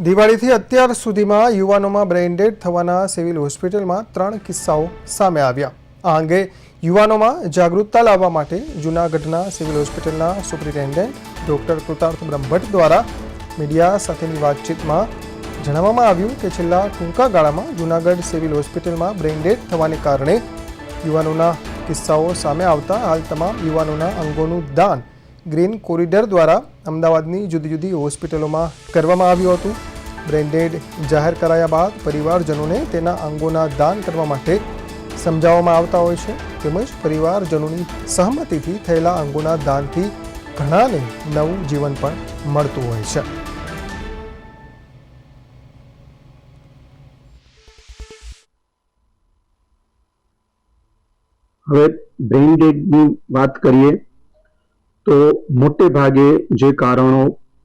દિવાળીથી અત્યાર સુધીમાં યુવાનોમાં બ્રેઇન થવાના સિવિલ હોસ્પિટલમાં ત્રણ કિસ્સાઓ સામે આવ્યા. આ અંગે યુવાનોમાં જાગૃતતા લાવવા માટે જૂનાગઢના સિવિલ હોસ્પિટલના સુપ્રિન્ટેન્ડન્ટ ડૉક્ટર કૃતાર્થ બ્રહ્મભટ્ટ દ્વારા મીડિયા સાથેની વાતચીતમાં જણાવવામાં આવ્યું કે છેલ્લા ટૂંકા ગાળામાં જૂનાગઢ સિવિલ હોસ્પિટલમાં બ્રેઇન થવાને કારણે યુવાનોના કિસ્સાઓ સામે આવતા હાલ તમામ યુવાનોના અંગોનું દાન ગ્રીન કોરિડોર દ્વારા અમદાવાદની જુદી જુદી હોસ્પિટલોમાં કરવામાં આવ્યું હતું. બ્રેન્ડેડ જાહેર કરાયા બાદ પરિવારજનોને તેના અંગોના દાન કરવા માટે સમજાવવામાં આવતા હોય છે. તેમજ પરિવારજનોની સહમતિથી થયેલા અંગોના દાનથી ઘણાને નવું જીવન પણ મળતું હોય છે. હવે બ્રેઇન ડેડની વાત કરીએ તો મોટે ભાગે જે કારણો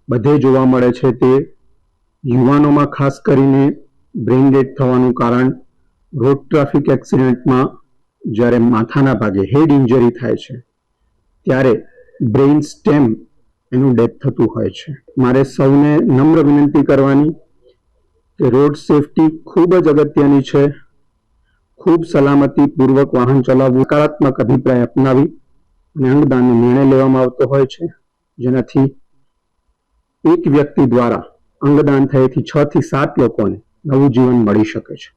બધે જોવા મળે છે તે યુવાનોમાં ખાસ કરીને બ્રેઇન ડેડ થવાનું કારણ રોડ ટ્રાફિક એક્સિડન્ટમાં જ્યારે માથાના ભાગે હેડ ઇન્જરી થાય છે, ત્યારે બ્રેઇન સ્ટેમ એનું ડેથ થતું હોય છે. મારે સૌને નમ્ર વિનંતી કરવાની કે રોડ સેફટી ખૂબ જ અગત્યની છે. ખૂબ સલામતીપૂર્વક વાહન ચલાવવું સકારાત્મક અભિપ્રાય અપનાવી અને અંગદાનનો નિર્ણય લેવામાં આવતો હોય છે, જેનાથી એક વ્યક્તિ દ્વારા અંગદાન થયેથી છ થી સાત લોકોને નવું જીવન મળી શકે છે.